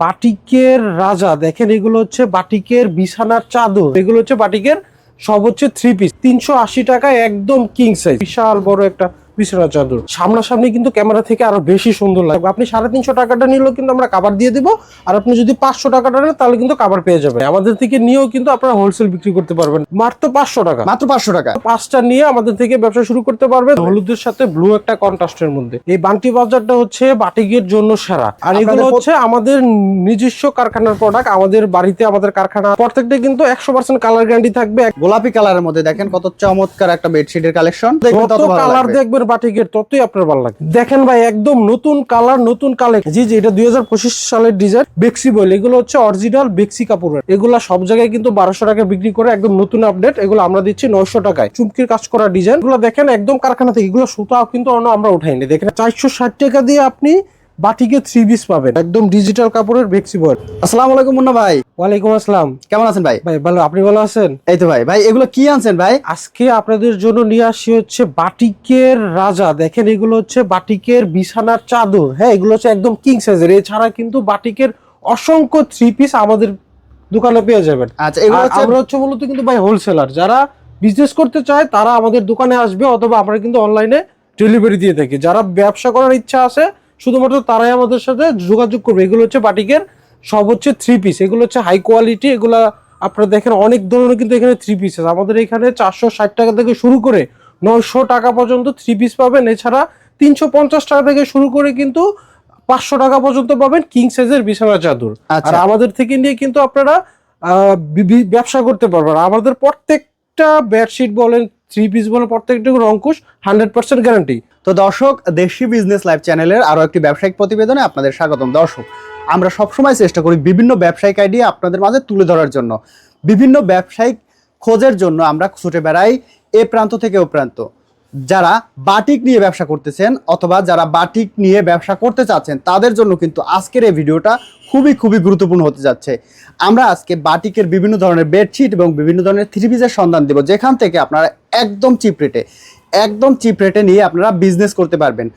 বাটিকের রাজা, দেখেন এগুলো হচ্ছে বাটিকের বিছানার চাদর, এগুলো হচ্ছে বাটিকের সব হচ্ছে থ্রি পিস তিনশো আশি টাকায় একদম কিং সাইজ বিশাল বড় একটা চাদর। সামনাসামনি কিন্তু ক্যামেরা থেকে আরও বেশি সুন্দর লাগবে আপনি সাড়ে তিনশো টাকাটা নিলেও কিন্তু আমরা কাবার দিয়ে দিব। আর আপনি যদি পাঁচশো টাকাটা নেন তাহলে কিন্তু কাবার পেয়ে যাবেন। আমাদের থেকে নিয়েও কিন্তু আপনারা হোলসেল বিক্রি করতে পারবেন। মাত্র পাঁচশো টাকা। মাত্র পাঁচশো টাকা। পাঁচটা নিয়ে আমাদের থেকে ব্যবসা শুরু করতে পারবে হলুদের সাথে ব্লু একটা কন্ট্রাস্টের মধ্যে। এই বান্টি বাজারটা হচ্ছে বাটিকের জন্য সেরা। আর এগুলো হচ্ছে আমাদের নিজস্ব কারখানার প্রোডাক্ট আমাদের বাড়িতে আমাদের কারখানা প্রত্যেকটা কিন্তু একশো পার্সেন্ট কালার গ্যারান্টি থাকবে। গোলাপি কালারের মধ্যে দেখেন কত চমৎকার একটা বেডশিটের কালেকশন কালার দেখবেন বাটিকের ততই আপনার ভালো লাগে। দেখেন ভাই, একদম নতুন কালার, নতুন কালে জি জি, এটা দু হাজার পঁচিশ সালের ডিজাইন বেক্সি বল এগুলো হচ্ছে অরিজিনাল বেক্সি কাপড়ের। এগুলো সব জায়গায় কিন্তু বারোশো টাকা বিক্রি করে একদম নতুন আপডেট এগুলো আমরা দিচ্ছি নয়শো টাকায়। চুমকির কাজ করা ডিজাইন এগুলো দেখেন, একদম কারখানা থেকে। এগুলো সুতাও কিন্তু আমরা উঠাইনি। দেখেন, চারশো ষাট টাকা দিয়ে আপনি বাটিকে থ্রি পিস পাবেন। একদম ডিজিটাল কাপড়ের বেক্সি বল আসসালামু আলাইকুম মুন্না ভাই। ওয়ালাইকুম আসসালাম। কেমন আছেন ভাই? ভাই ভালো। আপনি ভালো আছেন? এই তো ভাই। ভাই এগুলো কি আনছেন ভাই? আজকে আপনাদের জন্য নিয়ে আসি হচ্ছে বাটিকের রাজা। দেখেন এগুলো হচ্ছে বাটিকের বিছানার চাদর। হ্যাঁ এগুলো হচ্ছে একদম কিং সাইজের এছাড়া কিন্তু বাটিকের অসংখ্য থ্রি পিস আমাদের দোকানে পেয়ে যাবেন। আচ্ছা এগুলো হচ্ছে আমরা হচ্ছে মূলত কিন্তু ভাই হোলসেলার যারা বিজনেস করতে চায় তারা আমাদের দোকানে আসবে অথবা আমরা কিন্তু অনলাইনে ডেলিভারি দিয়ে থাকি। যারা ব্যবসা করার ইচ্ছা আছে শুধুমাত্র তারাই আমাদের সাথে যোগাযোগ করবে। এগুলো হচ্ছে বাটিকের সব হচ্ছে থ্রি পিস এগুলো হচ্ছে হাই কোয়ালিটি এগুলা আপনারা দেখেন অনেক ধরনের কিন্তু এখানে থ্রি পিস আছে আমাদের এখানে চারশো ষাট টাকা থেকে শুরু করে নয়শো টাকা পর্যন্ত থ্রি পিস পাবেন। এছাড়া তিনশো পঞ্চাশ টাকা থেকে শুরু করে কিন্তু পাঁচশো টাকা পর্যন্ত পাবেন কিং সাইজের বিছানা চাদর। আচ্ছা। আর আমাদের থেকে নিয়ে কিন্তু আপনারা ব্যবসা করতে পারবেন। আমাদের প্রত্যেকটা বেডশিট বলেন থ্রি পিস বলেন প্রত্যেকটা অঙ্কুশ হান্ড্রেড পার্সেন্ট গ্যারান্টি তো দর্শক, দেশি বিজনেস লাইভ চ্যানেলের আরও একটি ব্যবসায়িক প্রতিবেদনে আপনাদের স্বাগতম। দর্শক, আমরা সবসময় চেষ্টা করি বিভিন্ন ব্যবসায়িক আইডিয়া আপনাদের মাঝে তুলে ধরার জন্য। বিভিন্ন ব্যবসায়িক খোঁজের জন্য আমরা ছুটে বেড়াই এ প্রান্ত থেকে ও প্রান্ত। যারা বাটিক নিয়ে ব্যবসা করতেছেন অথবা যারা বাটিক নিয়ে ব্যবসা করতে চাচ্ছেন, তাদের জন্য কিন্তু আজকের এই ভিডিওটা খুবই খুবই গুরুত্বপূর্ণ হতে যাচ্ছে। আমরা আজকে বাটিকের বিভিন্ন ধরনের বেডশিট এবং বিভিন্ন ধরনের থ্রি পিসের সন্ধান দেব। যেখান থেকে আপনারা একদম চিপ রেটে একদম চিপ রেটে নিয়ে আপনারা বিজনেস করতে পারবেন।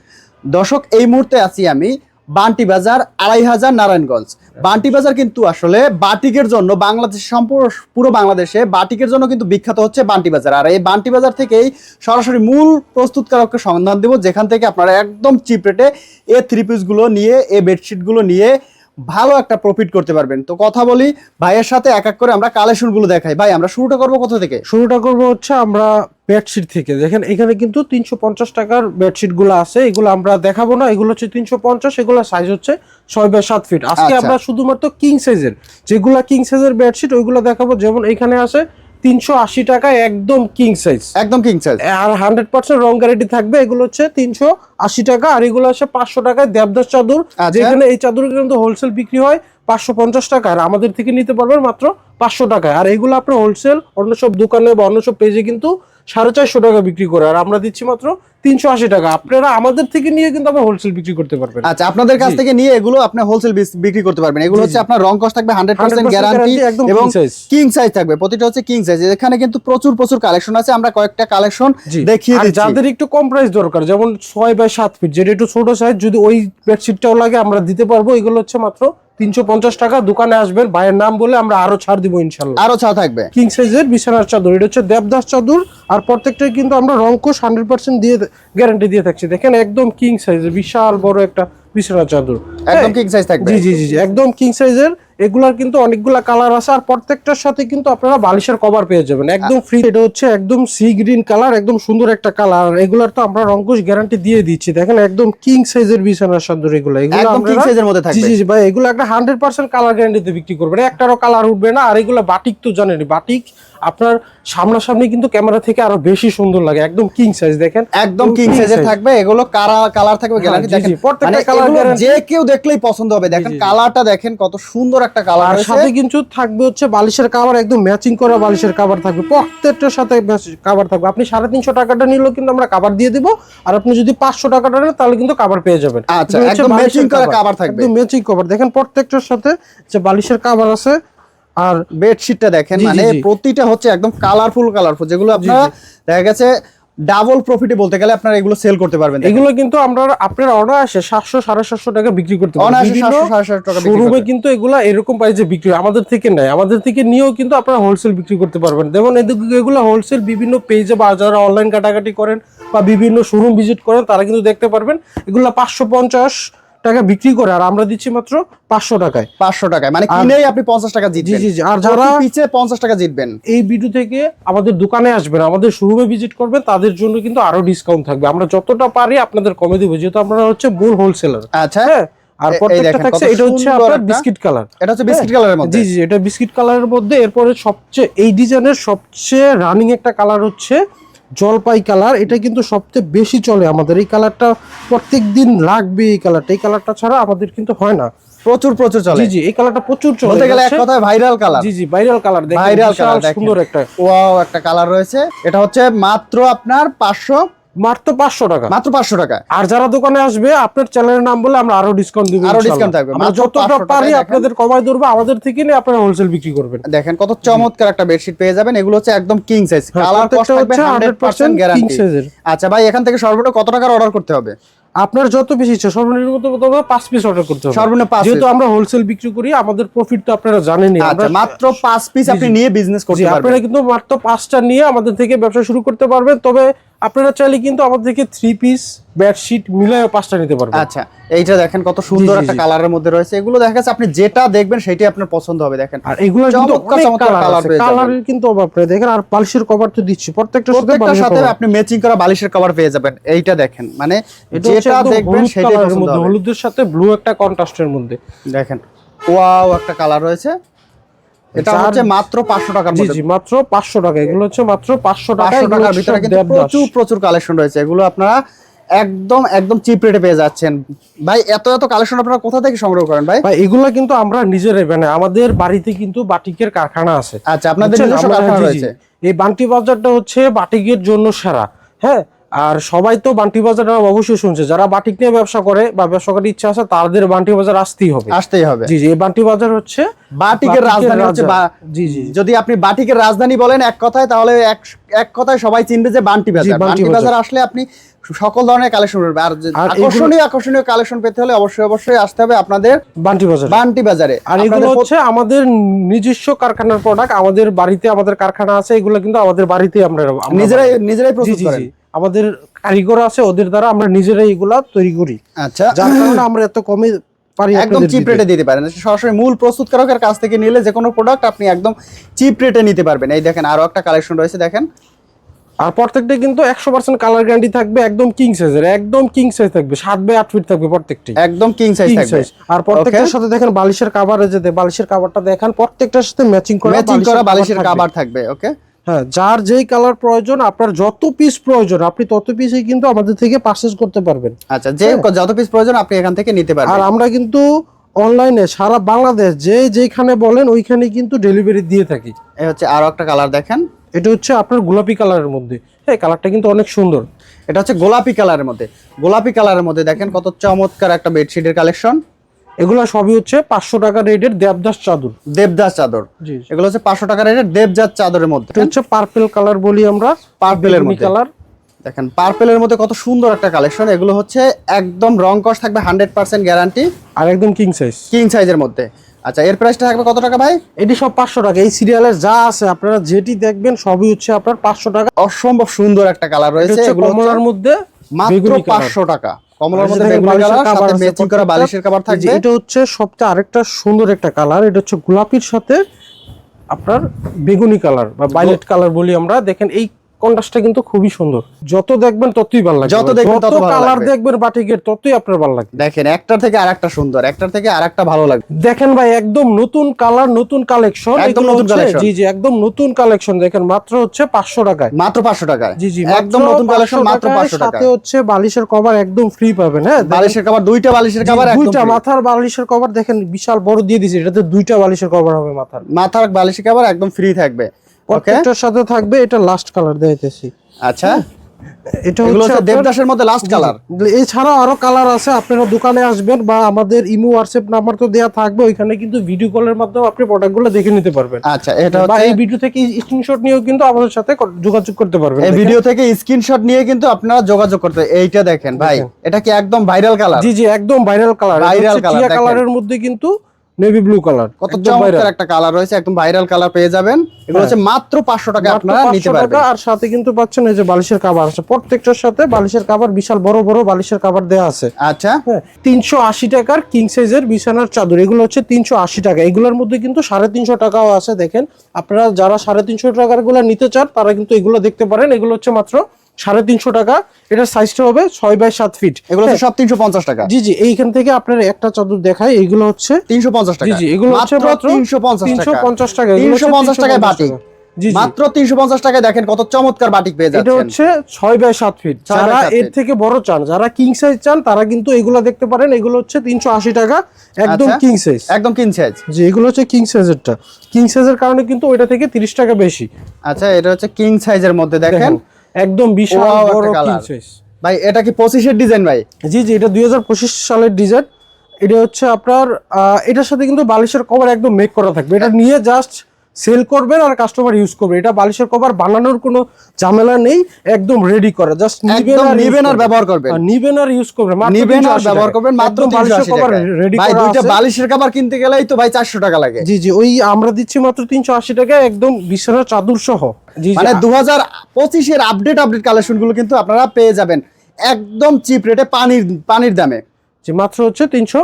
দর্শক, এই মুহূর্তে আছি আমি বান্টি বাজার আড়াই হাজার নারায়ণগঞ্জ। বান্টি বাজার কিন্তু আসলে বাটিকের জন্য বাংলাদেশ সম্পূর্ণ, পুরো বাংলাদেশে বাটিকের জন্য কিন্তু বিখ্যাত হচ্ছে বান্টি বাজার। আর এই বান্টি বাজার থেকেই সরাসরি মূল প্রস্তুতকারককে সন্ধান দেব, যেখান থেকে আপনারা একদম চিপ রেটে এ থ্রি পিসগুলো নিয়ে, এ বেডশিটগুলো নিয়ে ভালো একটা প্রফিট করতে পারবেন। তো কথা বলি ভাইয়ের সাথে এক এক করে আমরা কালেকশনগুলো দেখাই। ভাই, আমরা শুরুটা করব কোথা থেকে? শুরুটা করব হচ্ছে আমরা বেডশিট থেকে। দেখেন এখানে কিন্তু তিনশো পঞ্চাশ টাকার বেডশিটগুলো আছে। এগুলো আমরা দেখাবো না। এগুলো হচ্ছে তিনশো পঞ্চাশ এগুলো সাইজ হচ্ছে ছয় বাই সাত ফিট আজকে আচ্ছা। আমরা শুধুমাত্র কিং সাইজের যেগুলা কিং সাইজের বেডশিট ওইগুলো দেখাবো। যেমন এখানে আছে তিনশো আশি টাকায় একদম কিং সাইজ একদম কিং সাইজ আর হান্ড্রেড পার্সেন্ট রং গ্যারেন্টি থাকবে। এগুলো হচ্ছে তিনশো আশি টাকা। আর এগুলো হচ্ছে পাঁচশো টাকায় দেবদাস চাদর। আচ্ছা। যেখানে এই চাদর কিন্তু হোলসেল বিক্রি হয় পাঁচশো পঞ্চাশ টাকা। আর আমাদের থেকে নিতে পারবেন মাত্র পাঁচশো টাকায়। আর এগুলো আপনার হোলসেল অন্য সব দোকানে বা অন্য সব পেজে কিন্তু সাড়ে চারশো টাকা বিক্রি করে আর আমরা দিচ্ছি মাত্র তিনশো আশি টাকা। আপনারা আমাদের থেকে নিয়ে কিন্তু আবার হোলসেল বিক্রি করতে পারবেন। আচ্ছা আপনাদের কাছ থেকে নিয়ে এগুলো আপনি হোলসেল বিক্রি করতে পারবেন। এগুলো হচ্ছে আপনার রং কস্ট থাকবে হান্ড্রেড পার্সেন্ট গ্যারান্টি এবং কিং সাইজ থাকবে। প্রতিটা হচ্ছে কিং সাইজ এখানে কিন্তু প্রচুর প্রচুর কালেকশন আছে। আমরা কয়েকটা কালেকশন। দেখিয়ে দিচ্ছি। যাদের একটু কম প্রাইস দরকার যেমন ছয় বাই সাত ফিট যেটা একটু ছোট সাইজ যদি ওই বেডশিটটাও লাগে আমরা দিতে পারব। এগুলো হচ্ছে মাত্র তিনশো পঞ্চাশ টাকা দোকানে আসবেন ভাইয়ের নাম বলে আমরা আরও ছাড় দিব ইনশাল্লাহ। আরও ছাড় থাকবে। কিং সাইজের বিছানার চাদর এটা হচ্ছে দেবদাস চাদর আর প্রত্যেকটাই কিন্তু আমরা রংকোশ হান্ড্রেড পার্সেন্ট দিয়ে গ্যারান্টি দিয়ে থাকছি। দেখেন একদম কিং সাইজের বিশাল বড় একটা বিছানার চাদর একদম কিং সাইজ থাকবে। জি জি জি একদম কিং সাইজের এগুলার কিন্তু অনেকগুলা কালার আছে আর প্রত্যেকটার সাথে কিন্তু আপনারা বালিশের কভার পেয়ে যাবেন। একদম ফ্রি এটা হচ্ছে একদম সি গ্রিন কালার একদম সুন্দর একটা কালার এগুলার তো আমরা রংকোশ গ্যারান্টি দিয়ে দিচ্ছি। দেখেন একদম কিং সাইজের বিছানার চাদর এগুলো। এগুলো একদম কিং সাইজের মধ্যে থাকবে। জি জি ভাই এগুলো একটা হান্ড্রেড পার্সেন্ট কালার গ্যারান্টিতে বিক্রি করবেন। একটারও কালার উঠবে না আর এগুলো বাটিক তো জানেন বাটিক আপনার সামনাসামনি কিন্তু ক্যামেরা থেকে আরও বেশি সুন্দর লাগে একদম কিং সাইজ দেখেন? একদম কিং সাইজের থাকবে এগুলো কারা কালার থাকবে হ্যাঁ, দেখেন প্রত্যেকটা মানে এগুলো guarantee। যে কেউ দেখলেই পছন্দ হবে। দেখেন। কালারটা দেখেন কত সুন্দর একটা কালার আর সাথে কিন্তু থাকবে হচ্ছে বালিশের কাভার একদম ম্যাচিং করা বালিশের কাভার থাকবে। প্রত্যেকটার সাথে কাভার থাকবে। আপনি সাড়ে তিনশো টাকাটা নিলেও কিন্তু আমরা কাভার দিয়ে দিব আর আপনি যদি পাঁচশো টাকাটা নেন তাহলে কিন্তু কাভার পেয়ে যাবেন। আচ্ছা, একদম matching করা cover থাকবে। একদম ম্যাচিং কভার দেখেন প্রত্যেকটার সাথে যে বালিশের কাভার আছে আর বেডশিটটা দেখেন মানে প্রতিটা হচ্ছে একদম কালারফুল কালারফুল যেগুলো আপনারা দেখা গেছে ডাবল প্রফিটে বলতে গেলে আপনারা এগুলো সেল করতে পারবেন এগুলো কিন্তু আমরা আপনার অর্ডার আসে সাতশো সাড়ে সাতশো টাকা বিক্রি করতে পারবেন। অনায়াসে বিভিন্ন 700 750 টাকা বিক্রি শোরুমে। কিন্তু এগুলা এরকম প্রাইসে বিক্রি। আমাদের থেকে নেয়। আমাদের থেকে নিয়েও কিন্তু আপনারা হোলসেল বিক্রি করতে পারবেন। যেমন এগুলো হোলসেল বিভিন্ন পেজে বা যারা অনলাইন কাটাকাটি করেন বা বিভিন্ন শোরুম ভিজিট করেন তারা কিন্তু দেখতে পারবেন এগুলো পাঁচশো পঞ্চাশ টাকা বিক্রি করে আর আমরা দিচ্ছি মাত্র পাঁচশো টাকায়। পাঁচশো টাকায়। মানে কিনেই আপনি পঞ্চাশ টাকা জি জি জি আর যারা যারা পিছে পঞ্চাশ টাকা জিতবেন। এই ভিডিও থেকে আমাদের দোকানে আসবেন আমাদের শোরুমে ভিজিট করবেন তাদের জন্য কিন্তু আরও ডিসকাউন্ট থাকবে। আমরা যতটা পারি আপনাদের কমে দেবো যেহেতু আমরা হচ্ছে মূল হোলসেলার আচ্ছা। হ্যাঁ আর প্রত্যেকটা থাকছে এটা হচ্ছে আপনার বিস্কিট কালার এটা হচ্ছে বিস্কিট কালারের মধ্যে। জি জি এটা বিস্কিট কালারের মধ্যে। এরপরে সবচেয়ে এই ডিজাইনের সবচেয়ে রানিং একটা কালার হচ্ছে জলপাই কালার এটা কিন্তু সবচেয়ে বেশি চলে আমাদের। এই কালারটা প্রত্যেক দিন লাগবে এই কালারটা। এই কালারটা ছাড়া আমাদের কিন্তু হয় না। প্রচুর প্রচুর চলে। জি জি এই কালারটা প্রচুর চলে। বলতে গেলে এক কথায় ভাইরাল কালার জি জি ভাইরাল কালার দেখেন ভাইরাল কালার সুন্দর একটা ওয়াও একটা কালার রয়েছে। এটা হচ্ছে মাত্র আপনার পাঁচশো মাত্র পাঁচশো টাকা। মাত্র পাঁচশো টাকা। আর যারা দোকানে আসবে আপনার চ্যানেলের নাম বলে আমরা আরও ডিসকাউন্ট দিব আরও ডিসকাউন্ট থাকবে। আমরা যতটা পারি আপনাদের কমাই ধরবো আমাদের থেকে নিয়ে আপনারা হোলসেল বিক্রি করবেন। দেখেন কত চমৎকার একটা বেডশিট পেয়ে যাবেন। এগুলো হচ্ছে একদম কিং সাইজ কালার কস্ট থাকবে হচ্ছে 100% 100% গ্যারান্টি। আচ্ছা ভাই এখান থেকে সর্বনিম্ন কত টাকার অর্ডার করতে হবে? আপনার যত বেশি ইচ্ছা সর্বনিম্ন পাঁচ পিস অর্ডার করতে হবে। সর্বনিম্ন পাঁচ যেহেতু আমরা হোলসেল বিক্রি করি আমাদের প্রফিট তো আপনারা জানেনই। আচ্ছা মাত্র পাঁচ পিস আপনি। নিয়ে বিজনেস করতে পারবেন। আপনারা কিন্তু মাত্র পাঁচটা নিয়ে আমাদের থেকে ব্যবসা শুরু করতে পারবেন। তবে আপনারা চাইলে কিন্তু আমাদের থেকে থ্রি পিস বেডশিট মিলায় পাঁচটা নিতে পারবেন আচ্ছা এইটা দেখেন কত সুন্দর একটা কালারের মধ্যে রয়েছে। এগুলো দেখা যাচ্ছে আপনি যেটা দেখবেন সেটাই আপনার পছন্দ হবে দেখেন। আর এগুলো কিন্তু অনেক চমৎকার কালার কালারের কিন্তু অভাব নেই। দেখেন আর বালিশের কভার তো দিচ্ছি। প্রত্যেকটার সাথে প্রত্যেকটার সাথে আপনি ম্যাচিং করা বালিশের কভার পেয়ে যাবেন। এইটা দেখেন মানে যেটা দেখবেন সেটাই পছন্দ মধ্যে হবে। হলুদের সাথে ব্লু একটা কন্ট্রাস্টের মধ্যে। দেখেন ওয়াও একটা কালার রয়েছে। এটা হচ্ছে মাত্র পাঁচশো টাকার জি মধ্যে। জি মাত্র পাঁচশো টাকা। এগুলো হচ্ছে মাত্র পাঁচশো টাকা পাঁচশো এগুলো টাকার ভিতরে কিন্তু প্রচুর প্রচুর কালেকশন রয়েছে। এগুলো আপনারা একদম একদম চিপ রেটে পেয়ে যাচ্ছেন। ভাই এত এত কালেকশন আপনারা কোথা থেকে সংগ্রহ করেন ভাই? ভাই এগুলো কিন্তু আমরা নিজেরাই মানে আমাদের বাড়িতে কিন্তু বাটিকের কারখানা আছে। আচ্ছা আপনাদের নিজস্ব কারখানা। রয়েছে। এই বান্টি বাজারটা হচ্ছে বাটিকের জন্য সেরা। হ্যাঁ? আর সবাই তো বান্টি বাজার নাম অবশ্যই শুনছে। যারা বাটিক নিয়ে ব্যবসা করে বা ব্যবসা করার ইচ্ছা আছে তাদের বান্টি বাজার আসতেই হবে। আসতেই হবে। জি জি এই বান্টি বাজার হচ্ছে বাটিকের রাজধানী হচ্ছে জি জি যদি আপনি বাটিকের রাজধানী বলেন এক কথায় তাহলে এক এক কথায় সবাই চিনবে যে বান্টি বাজার। বান্টি বাজার। আসলে আপনি সকল ধরনের কালেকশন পাবেন আর আকর্ষণীয় আকর্ষণীয় কালেকশন পেতে হলে অবশ্যই অবশ্যই আসতে হবে আপনাদের বান্টি বাজার। বান্টি বাজারে। আর এগুলো হচ্ছে আমাদের নিজস্ব কারখানার প্রোডাক্ট আমাদের বাড়িতে আমাদের কারখানা আছে এগুলো কিন্তু আমাদের বাড়িতে আমরা নিজেরাই নিজেরাই প্রস্তুত জি আমাদের কারিগর আছে ওদের দ্বারা আমরা নিজেরাই এগুলা তৈরি করি। আচ্ছা। যার কারণে আমরা এত কমে পারি একদম চিপ রেটে দিতে পারেন। সরাসরি মূল প্রস্তুতকারকের কাছ থেকে নিলে যে কোনো প্রোডাক্ট আপনি একদম চিপ রেটে নিতে পারবেন। এই দেখেন আরও একটা কালেকশন রয়েছে দেখেন। আর প্রত্যেকটা কিন্তু একশো পার্সেন্ট কালার গ্যারান্টি থাকবে একদম কিং সাইজের একদম কিং সাইজ থাকবে সাত বাই আট ফিট থাকবে প্রত্যেকটি। একদম কিং সাইজ থাকবে। আর প্রত্যেকটার সাথে দেখেন বালিশের কাভারে যেতে বালিশের কাভারটা দেখেন প্রত্যেকটার সাথে ম্যাচিং করা ম্যাচিং করা বালিশের। কাভার থাকবে। ওকে হ্যাঁ যার যেই কালার প্রয়োজন আপনার যত পিস প্রয়োজন আপনি তত পিসই কিন্তু আমাদের থেকে পারচেজ করতে পারবেন। আচ্ছা যে যত পিস প্রয়োজন আপনি এখান থেকে নিতে পারবেন। আর আমরা কিন্তু অনলাইনে সারা বাংলাদেশ যে যেখানে বলেন ওইখানে কিন্তু ডেলিভারি দিয়ে থাকি। এই হচ্ছে আরও একটা কালার দেখেন। এটা হচ্ছে আপনার গোলাপি কালারের মধ্যে। হ্যাঁ কালারটা কিন্তু অনেক সুন্দর। এটা হচ্ছে গোলাপি কালারের মধ্যে। গোলাপি কালারের মধ্যে দেখেন কত চমৎকার একটা বেডশিটের কালেকশন এগুলো সবই হচ্ছে পাঁচশো টাকা রেটের দেবদাস চাদর। দেবদাস চাদর। এগুলো হচ্ছে পাঁচশো টাকা রেটের দেবদাস চাদরের মধ্যে। হচ্ছে পার্পেল কালার বলি আমরা পার্পেলের মধ্যে। কালার দেখেন পার্পেলের মধ্যে কত সুন্দর একটা কালেকশন এগুলো হচ্ছে একদম রং কস থাকবে হান্ড্রেড পার্সেন্ট গ্যারান্টি আর একদম কিং সাইজ কিং সাইজের মধ্যে। আচ্ছা এর প্রাইসটা থাকবে কত টাকা ভাই? এটি সব পাঁচশো টাকা। এই সিরিয়ালের যা আছে আপনারা যেটি দেখবেন সবই হচ্ছে আপনার পাঁচশো টাকা। অসম্ভব সুন্দর একটা কালার রয়েছে। এগুলো মধ্যে মাত্র পাঁচশো টাকা। কমলার মধ্যে বেগুনি বালিশের কালার cover সাথে ম্যাচিং করা বালিশের কাভার থাকবে। এটা হচ্ছে সবচেয়ে আরেকটা সুন্দর একটা কালার এটা হচ্ছে গোলাপির সাথে আপনার বেগুনি কালার বা বাইলেট কালার বলি আমরা। দেখেন এই কন্ট্রাস্টটা কিন্তু খুবই সুন্দর। যত দেখবেন ততই ভালো লাগবে যত দেখবেন তত কালার দেখবেন বাটিকের ততই আপনার ভালো লাগবে। দেখেন একটার থেকে আরেকটা সুন্দর একটার থেকে আরেকটা ভালো লাগবে। দেখেন ভাই একদম নতুন কালার নতুন কালেকশন একদম নতুন collection। জি জি একদম নতুন কালেকশন দেখেন মাত্র হচ্ছে পাঁচশো টাকায়। মাত্র পাঁচশো টাকায়। জি জি একদম নতুন কালেকশন মাত্র পাঁচশো টাকা সাথে হচ্ছে বালিশের কভার একদম ফ্রি পাবেন হ্যাঁ? বালিশের কাভার দুইটা বালিশের কভার একদম দুইটা মাথার বালিশের কভার দেখেন বিশাল বড় দিয়ে দিয়েছে এটাতে দুইটা বালিশের কভার হবে মাথার। মাথার বালিশের কাভার একদম ফ্রি থাকবে। প্রত্যেকটার সাথে থাকবে এটা লাস্ট কালার দিতেছি আচ্ছা। এটা হচ্ছে দেবদাসের মধ্যে লাস্ট কালার এছাড়াও আরও কালার আছে আপনারা দোকানে আসবেন বা আমাদের ইমো হোয়াটসঅ্যাপ নাম্বার তো দেওয়া থাকবে ওইখানে কিন্তু ভিডিও কলের মাধ্যমে আপনি প্রোডাক্টগুলো দেখে নিতে পারবেন। আচ্ছা এটা বা এই ভিডিও থেকে স্ক্রিনশট নিয়েও কিন্তু আমাদের সাথে যোগাযোগ করতে পারবেন এই ভিডিও থেকে স্ক্রিনশট নিয়ে কিন্তু আপনারা যোগাযোগ করতে এইটা দেখেন ভাই। এটা কি একদম ভাইরাল কালার জি জি একদম ভাইরাল কালার colour, দেখেন। কালারের মধ্যে কিন্তু নেভি ব্লু কালার কত চমৎকার একটা কালার রয়েছে একদম ভাইরাল কালার পেয়ে যাবেন। এগুলো হচ্ছে মাত্র পাঁচশো টাকা আপনারা নিতে পারবেন। আর সাথে কিন্তু পাচ্ছেন এই যে বালিশের কাভার আছে। প্রত্যেকটার সাথে বালিশের কাভার বিশাল বড় বড় বালিশের কাভার দেওয়া আছে। আচ্ছা। হ্যাঁ তিনশো আশি টাকার কিং সাইজের বিছানার চাদর এগুলো হচ্ছে তিনশো আশি টাকা। এগুলোর মধ্যে কিন্তু সাড়ে তিনশো টাকাও আছে দেখেন। আপনারা যারা সাড়ে তিনশো টাকারগুলো নিতে চান তারা কিন্তু এগুলো দেখতে পারেন। এগুলো হচ্ছে মাত্র সাড়ে তিনশো টাকা। এটার সাইজটা হবে ছয় বাই সাত ফিট এগুলো সব তিনশো পঞ্চাশ টাকা। জি জি এইখান থেকে আপনার একটা চাদর দেখায় এইগুলো হচ্ছে তিনশো পঞ্চাশ টাকা। জি এগুলো হচ্ছে মাত্র তিনশো পঞ্চাশ তিনশো টাকা পঞ্চাশ টাকা তিনশো পঞ্চাশ টাকায় 350 বাটিক মাত্র তিনশো পঞ্চাশ টাকায় দেখেন কত চমৎকার বাটিক পেয়ে এটা হচ্ছে ছয় বাই সাত ফিট যারা এর থেকে বড় চান যারা কিং সাইজ চান তারা কিন্তু এগুলো দেখতে পারেন। এগুলো হচ্ছে তিনশো আশি টাকা একদম আচ্ছা। কিং সাইজ একদম কিন সাইজ জি এগুলো হচ্ছে কিং সাইজেরটা কিং সাইজের কারণে কিন্তু ওইটা থেকে তিরিশ টাকা বেশি। আচ্ছা এটা হচ্ছে কিং সাইজের মধ্যে দেখেন। একদম বিশাল বড় কিং ভাই এটা কি 25 এর ডিজাইন ভাই? জি জি এটা 2025 সালের ডিজাইন এটা হচ্ছে আপনার আহ, এটার সাথে কিন্তু বালিশের কভার একদম মেক করা থাকবে। এটা নিয়ে জাস্ট সেল করবেন আর কাস্টমার ইউজ করবে এটা বালিশের কভার বানানোর কোনো ঝামেলা নেই একদম রেডি করা। জাস্ট একদম নিবেন আর ব্যবহার করবেন। নিবেন আর ইউজ করবেন। মাত্র নিবেন আর ব্যবহার করবেন মাত্র বালিশের কভার রেডি ভাই করা দুইটা বালিশের কাবার কিনতে গেলেই তো ভাই চারশো টাকা লাগে। জি জি ওই আমরা দিচ্ছি মাত্র তিনশো আশি টাকা একদম বিছানার চাদর সহ। জি মানে দু হাজার পঁচিশের আপডেট আপডেট কালেকশনগুলো কিন্তু আপনারা পেয়ে যাবেন। একদম চিপ রেটে পানির পানির দামে। যে মাত্র হচ্ছে তিনশো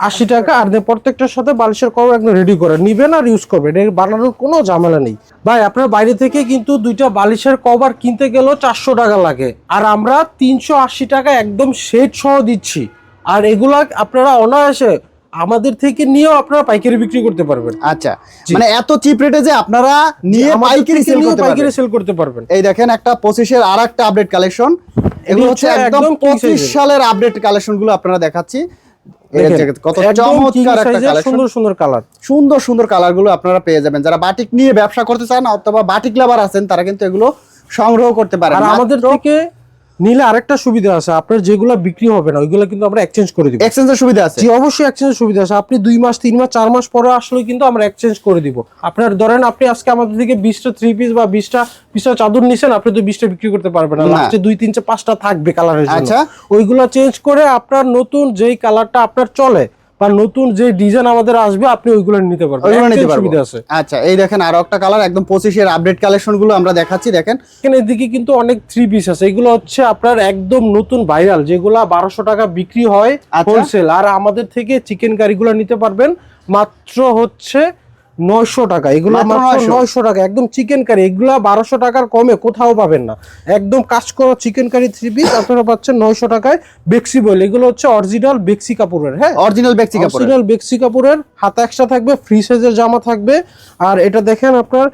আশি টাকা আর প্রত্যেকটার সাথে বালিশের কভার একদম রেডি করে। নিবেন আর ইউজ করবেন এর বানানোর কোনো ঝামেলা নেই। ভাই আপনার বাইরে থেকে কিন্তু দুইটা বালিশের কভার কিনতে গেলেও চারশো টাকা লাগে। আর আমরা তিনশো আশি টাকা একদম সেট সহ দিচ্ছি। আর এগুলা আপনারা অনায়াসে আমাদের থেকে নিয়েও আপনারা পাইকারি বিক্রি করতে পারবেন। আচ্ছা মানে এত চিপ রেটে যে আপনারা নিয়ে পাইকারি সেল করতে পাইকারি সেল করতে পারবেন। এই দেখেন একটা পঁচিশের আর একটা আপডেট কালেকশন এগুলো হচ্ছে একদম একদম king পঁচিশ size-এর। সালের আপডেট কালেকশনগুলো আপনারা দেখাচ্ছি। সুন্দর সুন্দর কালার সুন্দর সুন্দর কালারগুলো আপনারা পেয়ে যাবেন। যারা বাটিক নিয়ে ব্যবসা করতে চান অথবা বাটিক লাভার আছেন তারা কিন্তু এগুলো সংগ্রহ করতে পারেন। আর আমাদের থেকে নিলে আরেকটা সুবিধা আছে আপনার যেগুলো বিক্রি হবে না ওইগুলো কিন্তু আমরা এক্সচেঞ্জ করে দিব। এক্সচেঞ্জের সুবিধা আছে? জি অবশ্যই এক্সচেঞ্জের সুবিধা আছে। আপনি দুই মাস তিন মাস চার মাস পরে আসলে কিন্তু আমরা এক্সচেঞ্জ করে দিব। আপনার ধরেন আপনি আজকে আমাদের থেকে বিশটা থ্রি পিস বা বিশটা পিসটা চাদর নিছেন আপনি তো বিশটা বিক্রি করতে পারবেন না। লাস্টে দুই তিনটে পাঁচটা থাকবে কালারের জন্য। আচ্ছা। ওইগুলো চেঞ্জ করে আপনার নতুন যেই কালারটা আপনার চলে বা নতুন যে ডিজাইন আমাদের আসবে আপনি ওইগুলো নিতে পারবেন। ওইগুলো নিতে পারবেন সুবিধা আছে। আচ্ছা এই দেখেন আরও একটা কালার একদম পঁচিশের আপডেট কালেকশনগুলো আমরা দেখাচ্ছি দেখেন। এখানে এদিকে কিন্তু অনেক থ্রি পিস আছে। এগুলো হচ্ছে আপনার একদম নতুন ভাইরাল যেগুলো বারোশো টাকা বিক্রি হয় আচ্ছা। হোলসেল আর আমাদের থেকে চিকেন কারিগুলো নিতে পারবেন। মাত্র হচ্ছে নয়শো টাকা। এগুলো মাত্র মাত্র 900 নয়শো টাকা। একদম চিকেন কারি এগুলা বারোশো টাকার কমে কোথাও পাবেন না। একদম কাজ করা চিকেন কারি থ্রি পিস আপনারা পাচ্ছেন নয়শো টাকায় বেক্সি বল এগুলো হচ্ছে অরিজিনাল বেক্সি কাপড়ের হ্যাঁ? অরিজিনাল ব্যক্তি কাপড় অরিজিনাল বেক্সি কাপড়ের হাতা এক্সট্রা থাকবে ফ্রি সাইজের জামা থাকবে। আর এটা দেখেন আপনার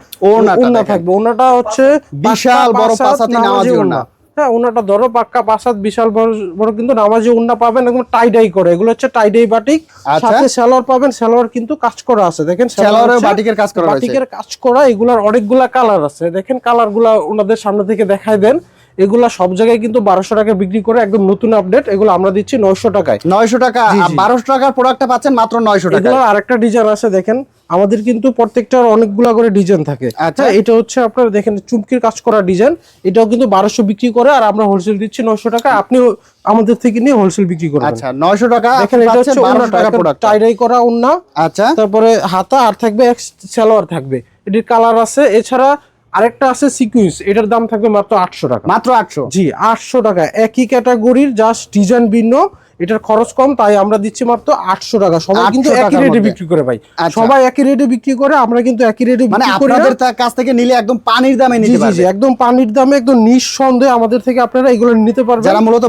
দেখেন। থাকবে। ওড়নাটা হচ্ছে বিশাল বড় পাঁচাতি নামাজি ওড়না। হ্যাঁ ওনাটা ধরো পাক্কা পাঁচ বিশাল বড় বড় কিন্তু নামাজি উন্না পাবেন একদম টাইডাই করে। এগুলো হচ্ছে টাইডাই বাটিক আচ্ছা। সাথে সালোয়ার পাবেন সালোয়ার কিন্তু কাজ করা আছে। দেখেন সালোয়ার বাটিকের কাজ করা বাটিকের কাজ করা এগুলার অনেকগুলা কালার আছে। দেখেন কালারগুলা ওনাদের সামনে থেকে দেখায় দেন। এগুলা সব জায়গায় কিন্তু বারোশো টাকা বিক্রি করে একদম নতুন আপডেট এগুলো আমরা দিচ্ছি নয়শো টাকায়। নয়শো টাকা। বারোশো টাকার প্রোডাক্টটা পাচ্ছেন মাত্র নয়শো টাকা আরেকটা ডিজাইন আছে দেখেন। আমাদের কিন্তু প্রত্যেকটার অনেকগুলা করে ডিজাইন থাকে। আচ্ছা। হ্যাঁ, এটা হচ্ছে আপনার দেখেন চুমকির কাজ করা ডিজাইন এটাও কিন্তু বারোশো বিক্রি করে আর আমরা হোলসেল দিচ্ছি নয়শো টাকা। আপনি আমাদের থেকে নিয়ে হোলসেল বিক্রি করবেন। আচ্ছা নয়শো টাকা দেখেন এটা হচ্ছে বারোশো টাকা প্রোডাক্ট টাইডাই করা ওন্না আচ্ছা। তারপরে হাতা আর থাকবে এক সালোয়ার থাকবে। এটির কালার আছে। এছাড়া আরেকটা আছে সিকুইন্স এটার দাম থাকবে মাত্র আটশো টাকা। মাত্র আটশো। জি আটশো টাকা। একই ক্যাটাগরির জাস্ট ডিজাইন ভিন্ন এটার খরচ কম তাই আমরা দিচ্ছি মাত্র আটশো টাকা। সবাই কিন্তু একই রেটে বিক্রি করে ভাই। আচ্ছা। সবাই একই রেটে বিক্রি করে আমরা কিন্তু একই রেটে মানে বিক্রি করি না। আপনাদের কাছ থেকে নিলে একদম পানির দামে নিতে পারবে। একদম পানির দামে একদম নিঃসন্দেহে আমাদের থেকে আপনারা এগুলো নিতে পারবেন। যারা মূলত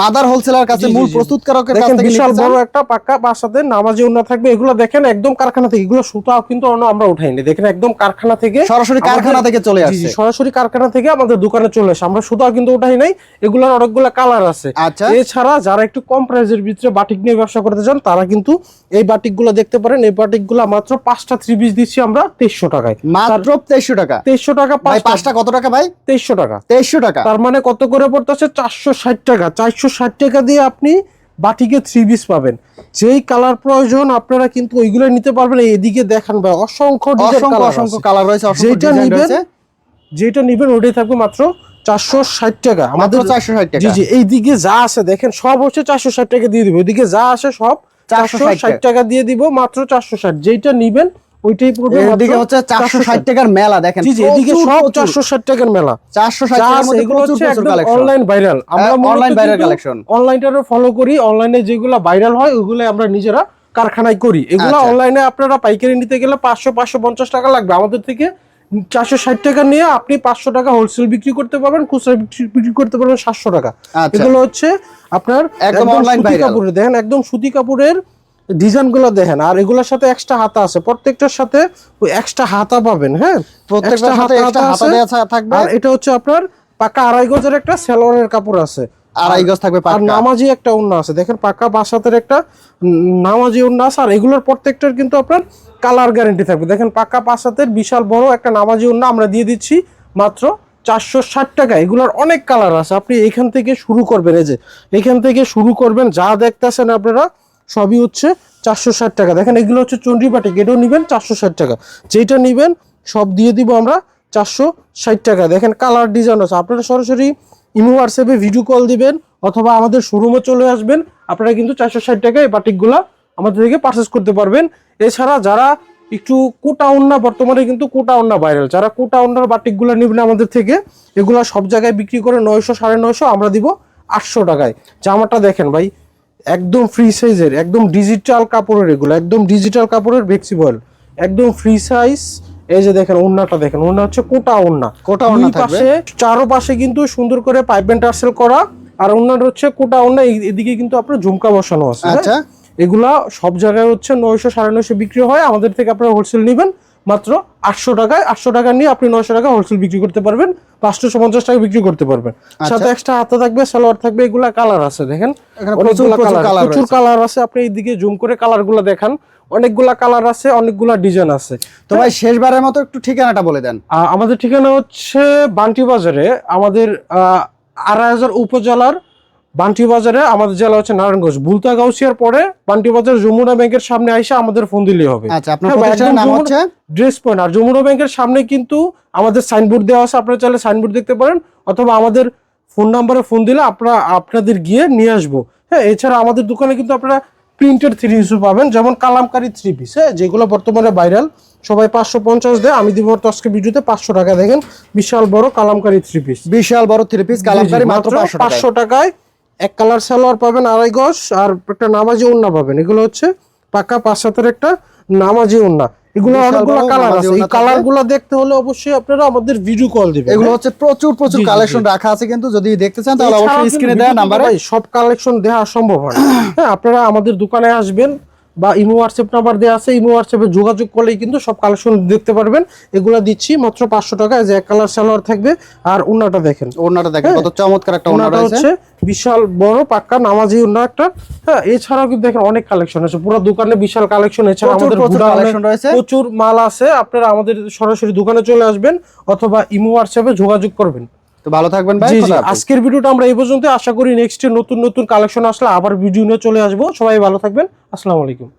মাদার হোলসেলার কাছে মূল। প্রস্তুতকারকের কাছ থেকে বিশাল বড় একটা পাক্কা বাসাতে নামাজি উন্না থাকবে। এগুলো দেখেন একদম কারখানা থেকে এগুলো সুতাও কিন্তু অন্য আমরা উঠাইনি। দেখেন একদম কারখানা থেকে সরাসরি কারখানা থেকে চলে আসছে। সরাসরি কারখানা থেকে আমাদের দোকানে চলে আসে। আমরা সুতাও কিন্তু উঠাই নাই এগুলোর অনেকগুলো কালার আছে। আচ্ছা। এছাড়া যারা একটু কম প্রাইজের ভিতরে বাটিক নিয়ে ব্যবসা করতে চান তারা কিন্তু এই বাটিকগুলো দেখতে পারেন। এই বাটিকগুলো মাত্র পাঁচটা থ্রি পিস দিচ্ছি আমরা তেইশশো টাকায়। মাত্র তেইশশো টাকা? তেইশশো টাকা পাঁচটা। কত টাকা ভাই? তেইশশো টাকা। তেইশশো টাকা? তার মানে কত করে পড়তেছে? চারশো ষাট টাকা। চারশো ষাট টাকা দিয়ে আপনি বাটিকে থ্রি পিস পাবেন। যেই কালার প্রয়োজন আপনারা কিন্তু ওইগুলো নিতে পারবেন। এদিকে দেখান ভাই অসংখ্য অসংখ্য অসংখ্য কালার রয়েছে যেটা নিবেন যেটা নিবেন ওটাই থাকবে মাত্র চারশো ষাট টাকা। আমাদের চারশো ষাট জি টাকা। জি এইদিকে যা আছে দেখেন সব হচ্ছে চারশো ষাট টাকা দিয়ে দিব। ওইদিকে যা আসে সব চারশো ষাট টাকা। দিয়ে দিব মাত্র চারশো ষাট। যেটা নিবেন ওইটাই পড়বে এদিকে হচ্ছে চারশো ষাট টাকার মেলা দেখেন জি জি এদিকে সব চারশো ষাট টাকার মেলা। চারশো ষাট যা টাকার মধ্যে এগুলো প্রচুর হচ্ছে প্রচুর কালেকশন অনলাইন ভাইরাল আমরা online viral কিন্তু অনলাইনটারও ফলো করি অনলাইনে যেগুলো ভাইরাল হয় ওগুলো আমরা নিজেরা কারখানায় করি। এগুলো আচ্ছা। অনলাইনে আপনারা পাইকারি নিতে গেলে পাঁচশো পাঁচশো পঞ্চাশ টাকা লাগবে। আমাদের থেকে চারশো ষাট টাকা নিয়ে আপনি পাঁচশো টাকা হোলসেল বিক্রি করতে পারবেন খুচরা বিক্রি- করতে পারবেন সাতশো টাকা। আচ্ছা। এগুলো হচ্ছে আপনার একদম সুতি। কাপড়ের দেখেন একদম সুতি কাপড়ের ডিজাইনগুলো দেখেন আর এগুলোর সাথে এক্সট্রা হাতা আছে। প্রত্যেকটার সাথে ওই এক্সট্রা হাতা পাবেন হ্যাঁ? সাথে হাতা। থাকবে। আর এটা হচ্ছে আপনার পাকা আড়াই গজের একটা সেলোয়ারের কাপড় আছে। আড়াই গজ থাকবে আর নামাজি একটা ওন্না আছে। দেখেন পাকা বাসাতের একটা নামাজি ওন্না আছে। আর এগুলোর প্রত্যেকটার কিন্তু আপনার কালার গ্যারান্টি থাকবে। দেখেন পাকা পাশাতের বিশাল বড় একটা নামাজি ওন্না আমরা দিয়ে দিচ্ছি মাত্র চারশো ষাট টাকা। এগুলোর অনেক কালার আছে। আপনি এখান থেকে শুরু করবেন। এই যে এখান থেকে শুরু করবেন। যা দেখতেছেন আপনারা সবই হচ্ছে চারশো ষাট টাকা। দেখেন এগুলো হচ্ছে চন্ডি বাটিক এটাও নিবেন চারশো ষাট টাকা। যেটা নিবেন সব দিয়ে দিব আমরা চারশো ষাট টাকা। দেখেন কালার ডিজাইন আছে। আপনারা সরাসরি ইমো হোয়াটসঅ্যাপে ভিডিও কল দিবেন অথবা আমাদের শোরুমে চলে আসবেন। আপনারা কিন্তু চারশো ষাট টাকায় এই বাটিকগুলো আমাদের থেকে পারচেস করতে পারবেন। এছাড়া যারা একটু কোটা উন্না বর্তমানে কিন্তু কোটা উন্না ভাইরাল যারা কোটা উন্নার বাটিকগুলো নেবেন আমাদের থেকে, এগুলা সব জায়গায় বিক্রি করে নয়শো, সাড়ে নয়শো আমরা দিব আটশো টাকায়। জামাটা দেখেন ভাই, একদম ফ্রি সাইজের একদম ডিজিটাল কাপড়ের এগুলো, একদম ডিজিটাল কাপড়ের ভেক্সিবল একদম ফ্রি সাইজ এই যে দেখেন ওন্নাটা দেখেন ওন্না হচ্ছে কোটা ওন্না কোটা থাকবে। পাশে চারো পাশে কিন্তু সুন্দর করে পাইপ টার্সেল করা আর অন্যান্য হচ্ছে কোটা ওন্না এদিকে কিন্তু আপনার ঝুমকা বসানো আছে। হ্যাঁ? আচ্ছা। এগুলা সব জায়গায় হচ্ছে নয়শো সাড়ে নয়শো বিক্রি হয় আমাদের থেকে আপনারা হোলসেল নেবেন মাত্র আটশো টাকায় আটশো টাকা নিয়ে আপনি নয়শো টাকা হোলসেল বিক্রি করতে পারবেন পাঁচশো পঞ্চাশ টাকা বিক্রি করতে পারবেন। সাথে এক্সট্রা হাতে থাকবে সালোয়ার থাকবে এগুলা কালার আছে দেখেন। প্রচুর কালার কালার প্রচুর কালার আছে আপনি এইদিকে জুম করে কালারগুলা দেখান। অনেকগুলা কালার আছে অনেকগুলা ডিজাইন আছে। তো ভাই শেষবারের মতো একটু ঠিকানাটা বলে দেন। আমাদের ঠিকানা হচ্ছে বান্টি বাজারে আমাদের আড়াই উপজেলার বান্টি বাজারে আমাদের জেলা হচ্ছে নারায়ণগঞ্জ। বুলতা গাউসিয়ার পরে বান্টি বাজার যমুনা ব্যাংকের সামনে আইসা আমাদের ফোন দিলেই হবে। আচ্ছা আপনার হ্যাঁ, প্রতিষ্ঠানের নাম হচ্ছে? ড্রেস পয়েন্ট আর যমুনা ব্যাংকের সামনে কিন্তু আমাদের সাইনবোর্ড দেওয়া আছে আপনারা চাইলে সাইনবোর্ড দেখতে পারেন। অথবা আমাদের ফোন নাম্বারে ফোন দিলে আপনারা আপনাদের গিয়ে নিয়ে আসব। হ্যাঁ এছাড়া আমাদের দোকানে কিন্তু আপনারা প্রিন্টেড থ্রি পিসও পাবেন যেমন কালামকারি থ্রি পিস হ্যাঁ? যেগুলো বর্তমানে ভাইরাল সবাই পাঁচশো পঞ্চাশ দেয় আমি দিব আজকে ভিডিওতে পাঁচশো টাকা দেখেন বিশাল বড় কালামকারি থ্রি পিস বিশাল বড় থ্রি পিস কালামকারি মাত্র পাঁচশো পাঁচশো টাকায় এক কালার সালোয়ার পাবেন আড়াই গজ আর একটা নামাজি ওন্না পাবেন। এগুলো হচ্ছে পাকা পাঁচ সাতের একটা নামাজি ওন্না এগুলো অনেকগুলো কালার আছে। এই কালারগুলো গুলো দেখতে হলে অবশ্যই আপনারা আমাদের ভিডিও কল দিবেন। এগুলো হচ্ছে প্রচুর প্রচুর কালেকশন রাখা আছে কিন্তু যদি দেখতে চান তাহলে অবশ্যই স্ক্রিনে দেওয়া নাম্বারে সব কালেকশন দেওয়া সম্ভব হয় হ্যাঁ আপনারা আমাদের দোকানে আসবেন বা ইমো হোয়াটসঅ্যাপ নাম্বার দেওয়া আছে ইমো হোয়াটসঅ্যাপে যোগাযোগ করলেই কিন্তু সব কালেকশন দেখতে পারবেন। এগুলো দিচ্ছি মাত্র পাঁচশো টাকায় যে এক কালার সালোয়ার থাকবে আর উন্নাটা দেখেন। ওড়নাটা দেখেন কত চমৎকার একটা ওনাটা হচ্ছে বিশাল বড় পাক্কা নামাজি ওনা একটা। হ্যাঁ এছাড়াও কিন্তু দেখেন অনেক কালেকশন আছে পুরো দোকানে বিশাল কালেকশন এছাড়া আমাদের প্রচুর কালেকশন রয়েছে। প্রচুর মাল আছে আপনারা আমাদের সরাসরি দোকানে চলে আসবেন অথবা ইমো হোয়াটসঅ্যাপে যোগাযোগ করবেন। তো ভালো থাকবেন ভাই। আজকের ভিডিওটা আমরা এই পর্যন্ত আশা করি নেক্সট নতুন নতুন কালেকশন আসলে আবার ভিডিও নিয়ে চলে আসব। সবাই ভালো থাকবেন। আসসালামু আলাইকুম।